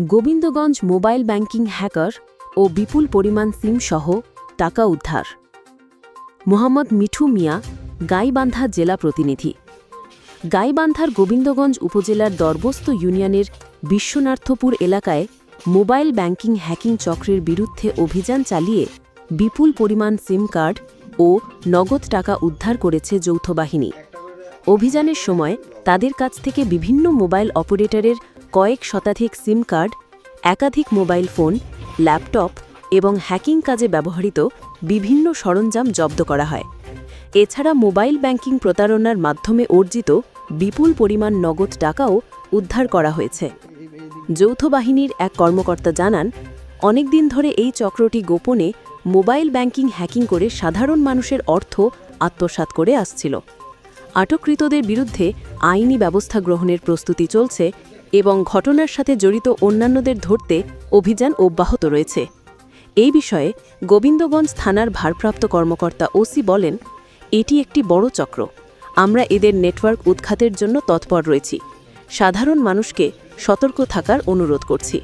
Gobindaganj mobile banking hacker ও বিপুল পরিমাণ সিম সহ টাকা উদ্ধার। মোহাম্মদ মিঠু মিয়া, গাইবান্ধা জেলা প্রতিনিধি। গাইবান্ধার গোবিন্দগঞ্জ উপজেলার দরবস্ত ইউনিয়নের বিশ্বনাথপুর এলাকায় মোবাইল ব্যাংকিং হ্যাকিং চক্রের বিরুদ্ধে অভিযান চালিয়ে বিপুল পরিমাণ সিম কার্ড ও নগদ টাকা উদ্ধার করেছে যৌথ বাহিনী। অভিযানের সময় তাদের কাছ থেকে বিভিন্ন মোবাইল অপারেটরের কয়েক শতাধিক সিম কার্ড, একাধিক মোবাইল ফোন, ল্যাপটপ এবং হ্যাকিং কাজে ব্যবহৃত বিভিন্ন সরঞ্জাম জব্দ করা হয়। এছাড়া মোবাইল ব্যাংকিং প্রতারণার মাধ্যমে অর্জিত বিপুল পরিমাণ নগদ টাকাও উদ্ধার করা হয়েছে। যৌথ বাহিনীর এক কর্মকর্তা জানান, অনেকদিন ধরে এই চক্রটি গোপনে মোবাইল ব্যাংকিং হ্যাকিং করে সাধারণ মানুষের অর্থ আত্মসাৎ করে আসছিল। আটককৃতদের বিরুদ্ধে আইনি ব্যবস্থা গ্রহণের প্রস্তুতি চলছে এবং ঘটনার সাথে জড়িত অন্যান্যদের ধরতে অভিযান অব্যাহত রয়েছে। এই বিষয়ে গোবিন্দগঞ্জ থানার ভারপ্রাপ্ত কর্মকর্তা ওসি বলেন, এটি একটি বড় চক্র। আমরা এদের নেটওয়ার্ক উৎখাতের জন্য তৎপর রয়েছি। সাধারণ মানুষকে সতর্ক থাকার অনুরোধ করছি।